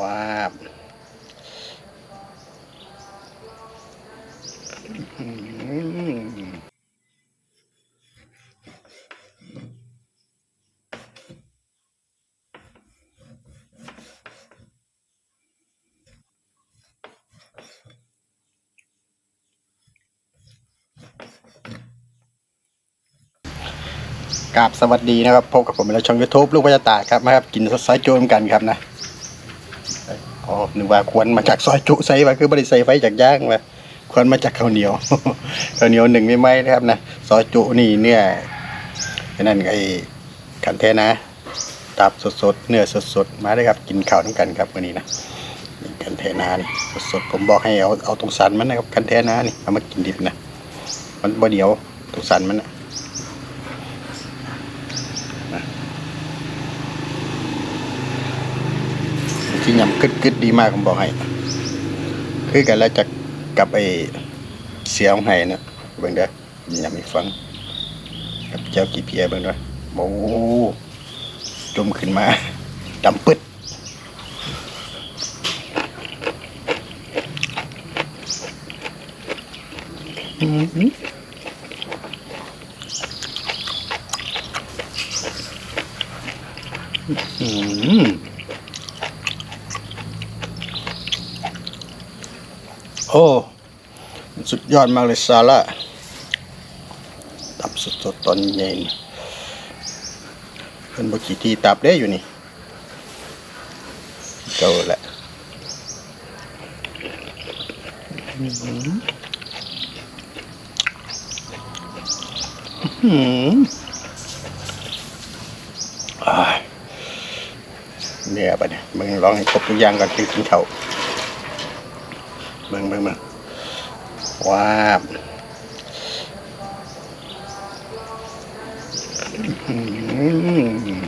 ว้าบกราบสวัสดีนะครับ พบกับผมในช่อง YouTube ลูกพญาตาครับมาครับ กินซอยจุเหมือนกันครับนะ อ๋อนึกว่าควรมาจากซอยจุใส่มาคือบริใส่ไฟจากย่างมาควรมาจากข้าวเหนียวข้าวเหนียวหนึ่งไม่ไหมนะครับนะซอยจุนี่เนี่ยนั่นไอ้ขันแท้นะตับสดๆเนื้อสดๆมาเลยครับกินข้าวทั้งกันครับวันนี้นะนขันแท้นานี่สดๆผมบอกให้เอาเอาตรงสันมันนะครับขันแท้นานี่เอามากินดิบนะมันบ่เหนียวตรงสันมันนะ ที่ยำกึดกึดๆดีมากผมบอกให้ คือกันแล้วจะกับไอเสียงไห้นะเบิ่งเด้อยำอีกฟัง กับเจ้ากี่เพียเบิ่งเด้อโอ้จมขึ้นมาดำปึ๊ดอือหืออืม โอ้ สุดยอดมากเลยซาร่าตับสดๆตอนเย็นเป็นบกี่ทีตับได้อยู่นี่เจ้าแหละอื้อหืออื้อหืออ้าเนี่ยปะเนี่ยมึงลองให้ครบทุกอย่างก่อนถึงกินข้า เบิ่งเบิ่งเบิ่งว้าบอื้อหือ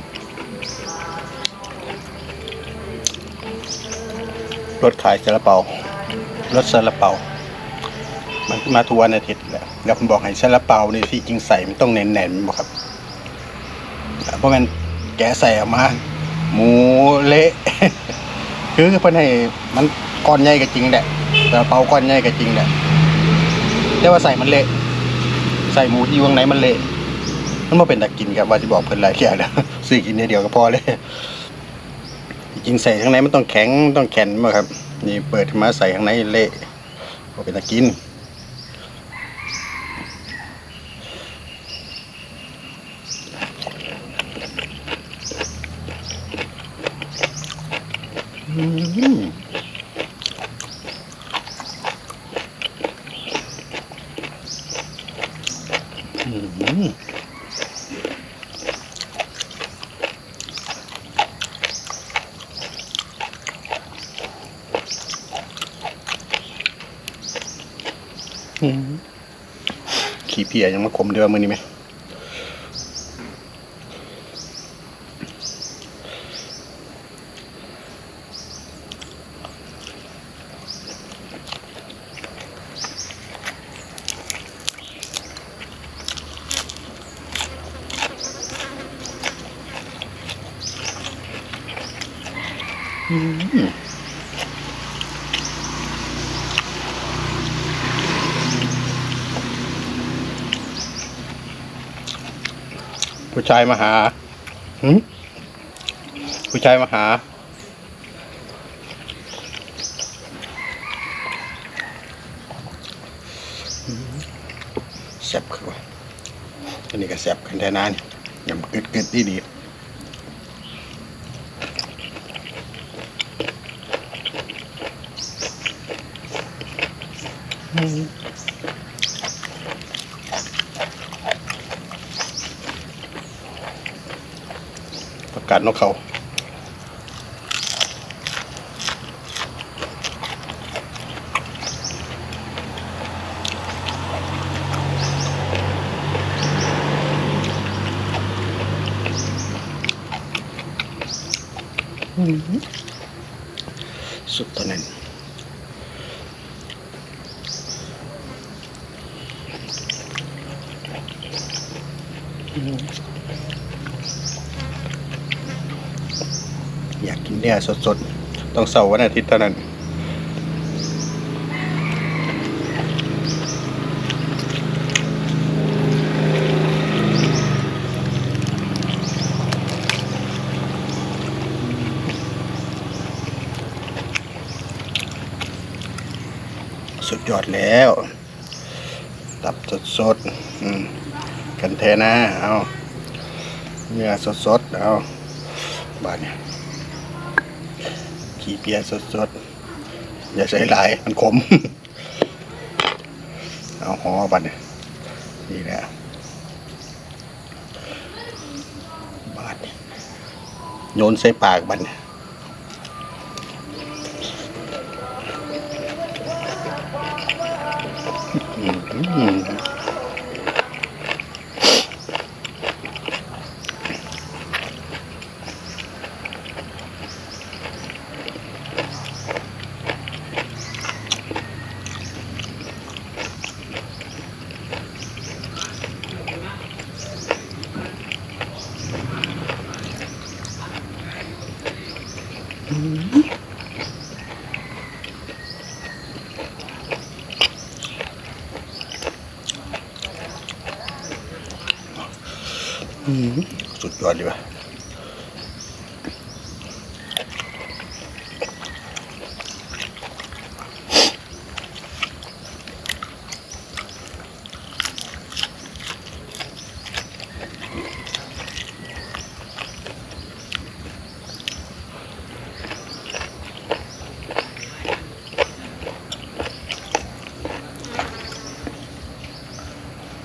รถขายซาลาเปารถซาลาเปา มันมาทุกวันอาทิตย์แหล้วแล้วผมบอกให้ซาลาเปานี่ที่จริงใส่มันต้องแน่นๆบอกครับเพราะงั้นแกะใส่ออกมา หมูเละ คือเพิ่นให้มันก้อนใหญ่ก็จริงแหละ แต่เปาก้อนใหญ่ก็จริงแหละแต่ว่าใส่มันเละ ใส่หมูที่อยู่ข้างในมันเละ มันมาเป็นตะกินครับว่าจะบอกเพิ่นหลายแก่แล้วซื้อกินเดียวก็พอเลยจริงใส่ข้างในมันต้องแข็งต้องแข็งมากครับ นี่เปิดมาใส่ข้างในเละก็เป็นตะกิน พียยังมาคมเดือมือนี่ไหม ผู้ชายมาหาหืมผู้ชายมาหา แซ่บคือวะอันนี้ก็แซ่บกันแท้นานยำกึดกึดดี ประกาศนกเขาสุดตอนนั้นอยากกิน เนื้อสดต้องเสาร์วันอาทิตย์เท่านั้น สุดยอดแล้ว ตับสดสดๆอืมกันแทนะ เอาเนื้อสดสดๆเอาบาดเนี่ย ขี้เปียสดสดๆอย่าใส่หลายมันขม เอาห่อบาดเนี่ยนี่แหละบาดโยนใส่ปากบาดเนี่ยอืม สุดยอดดีกว่ะ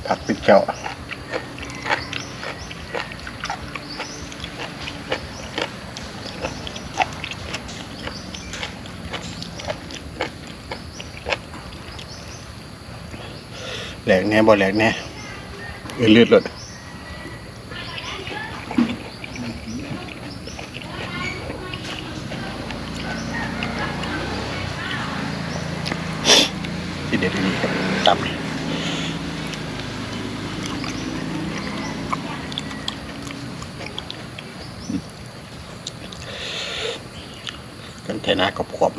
ผักปิดแก้ว หลกแน่บ่แหลกแน่เออเลือดเลยที่เด็ดดีครับตับนี่กันเทน่ากรอบ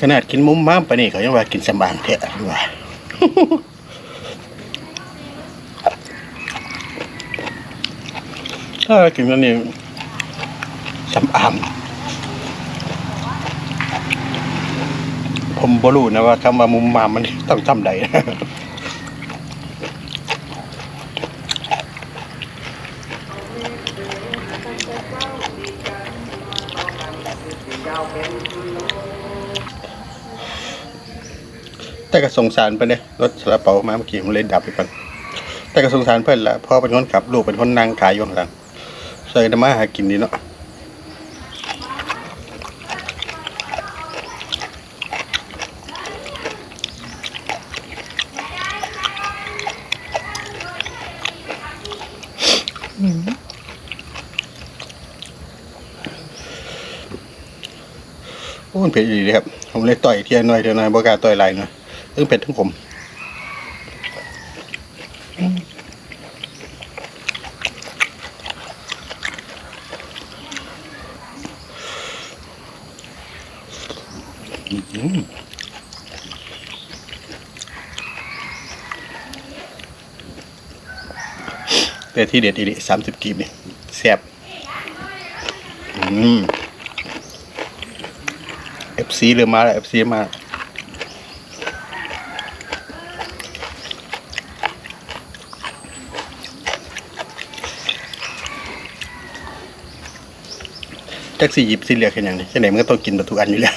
ขนาดกินมุมม้ามไปนี่เขายังว่ากินสำบางเถอะว่าถ้ากินกันนี่สำอามผมบ่รู้นะว่าคำว่ามุมมามมันต้องทำใด แต่ก็สงสารเพิ่อนเด้รถสาลาเปามาเมื่อกี้มันเลยดับไปก่อนแต่ก็สงสารเพิ่อนละพ่อเป็นคนขับลูกเป็นคนนั่งขายอยู่ข้างหลังใส่ธรรมาหากินดีเนาะโอ้มันเผ็ดดีเลยครับ ผมเลยต่อยเทียนหน่อยเทียนหน่อยบ่กาต่อยหลายหน่อย ทั้งเผ็ดทั้งขมแต่ที่เด็ดอีหลีสามสิบกีบนี่แซ่บอืมเอฟซีเริ่มมาแล้วเอฟซีมา จ็กซี่หยิบซีเรียอแค่อย่างนี้แค่ไหนมันก็ต้องกินแบบทุกอันอยู่แล้ว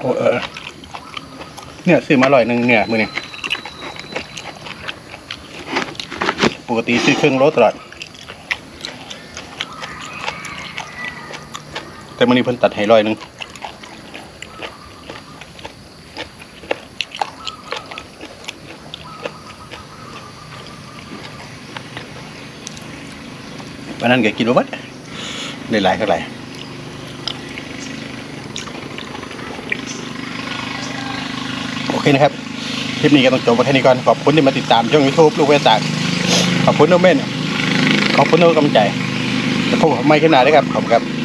โอ้เออ เนี่ยซื้อมาอร่อยหนึ่งเนี่ยมือนี่ปกติซื้อเครื่องโลตลอด แต่มือนี้เพิ่นตัดให้ร้อยหนึ่งวันนั้นแกกินบ่หมดได้หลายเท่าไหร่ โอ เคนะครับคลิปนี้ก็ต้องจบไว้แค่นี้ก่อนขอบคุณที่มาติดตามช่อง YouTube ลูกเวสากขอบคุณน้องเม่นขอบคุณทุกกำลังใจแล้วพบกันใหม่ขึ้นหน้าด้วยครับขอบคุณครับ